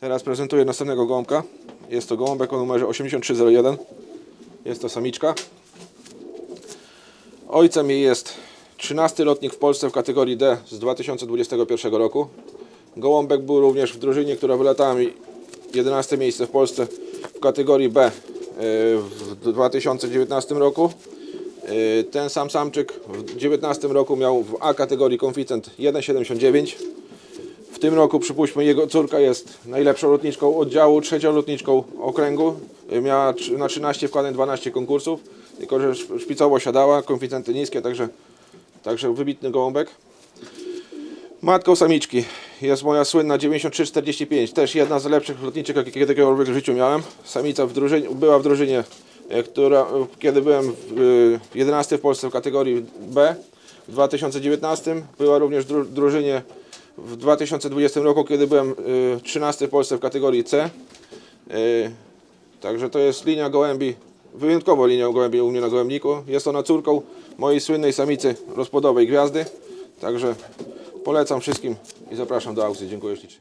Teraz prezentuję następnego gołąbka. Jest to gołąbek o numerze 8301. Jest to samiczka. Ojcem jej jest 13 lotnik w Polsce w kategorii D z 2021 roku. Gołąbek był również w drużynie, która wylatała mi 11 miejsce w Polsce w kategorii B e, w 2019 roku. E, Ten sam samczyk w 2019 roku miał w A kategorii koeficjent 1,79. Tym roku, przypuśćmy, jego córka jest najlepszą lotniczką oddziału, trzecią lotniczką okręgu. E, Miała na 13 wkładań 12 konkursów, tylko że szp- szpicowo siadała, koeficjenty niskie, także, także wybitny gołąbek. Matką samiczki jest moja słynna 9345, też jedna z lepszych lotniczek, jakie kiedykolwiek w życiu miałem. Samica w drużynie, była w drużynie, e, która, e, kiedy byłem w, e, 11 w Polsce w kategorii B w 2019. Była również w dru, drużynie w 2020 roku, kiedy byłem e, 13 w Polsce w kategorii C. E, Także to jest linia gołębi, wyjątkowo linia gołębi u mnie na gołębniku. Jest ona córką mojej słynnej samicy rozpłodowej gwiazdy. Także polecam wszystkim i zapraszam do aukcji. Dziękuję ślicznie.